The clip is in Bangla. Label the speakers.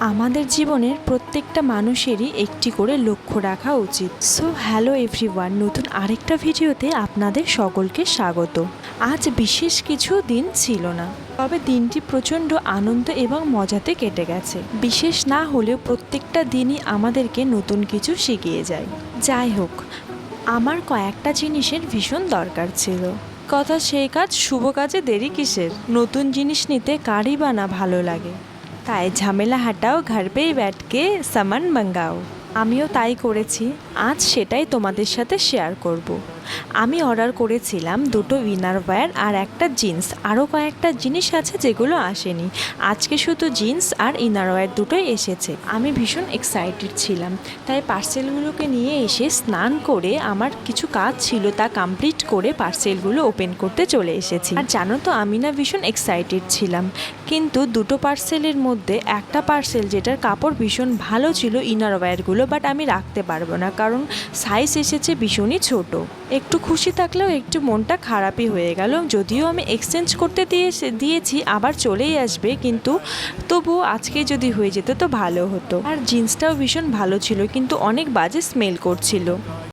Speaker 1: আমাদের জীবনের প্রত্যেকটা মানুষেরই একটি করে লক্ষ্য রাখা উচিত। সো হ্যালো এভরিওয়ান নতুন আরেকটা ভিডিওতে আপনাদের সকলকে স্বাগত। আজ বিশেষ কিছু দিন ছিল না, তবে দিনটি প্রচণ্ড আনন্দ এবং মজাতে কেটে গেছে। বিশেষ না হলেও প্রত্যেকটা দিনই আমাদেরকে নতুন কিছু শিখিয়ে যায়। যাই হোক, আমার কয়েকটা জিনিসের ভীষণ দরকার ছিল। কথা সেই কাজ, শুভ কাজে দেরি কিসের? নতুন জিনিস নিতে কারই বা না ভালো লাগে। তাই ঝামেলা হাটাও ঘর পেই ব্যাটকে সামান মঙ্গাও। আমিও তাই করেছি, আজ সেটাই তোমাদের সাথে শেয়ার করব। আমি অর্ডার করেছিলাম দুটো ইনার ওয়্যার আর একটা জিন্স, আরও কয়েকটা জিনিস আছে যেগুলো আসেনি। আজকে শুধু জিন্স আর ইনার ওয়্যার দুটোই এসেছে। আমি ভীষণ এক্সাইটেড ছিলাম, তাই পার্সেলগুলোকে নিয়ে এসে স্নান করে আমার কিছু কাজ ছিল তা কমপ্লিট করে পার্সেলগুলো ওপেন করতে চলে এসেছি। আর জানো তো, আমি না ভীষণ এক্সাইটেড ছিলাম, কিন্তু দুটো পার্সেলের মধ্যে একটা পার্সেল যেটার কাপড় ভীষণ ভালো ছিল ইনার ওয়্যারগুলো বাট আমি রাখতে পারব না, কারণ সাইজ এসেছে ভীষণই ছোট। একটু খুশি থাকলেও একটু মনটা খারাপই হয়ে গেল। যদিও আমি এক্সচেঞ্জ করতে দিয়ে দিয়েছি, আবার চলেই আসবে, কিন্তু তবু আজকে যদি হয়ে যেত তো ভালো হতো। আর জিন্সটাও ভীষণ ভালো ছিল, কিন্তু অনেক বাজে স্মেল করছিল।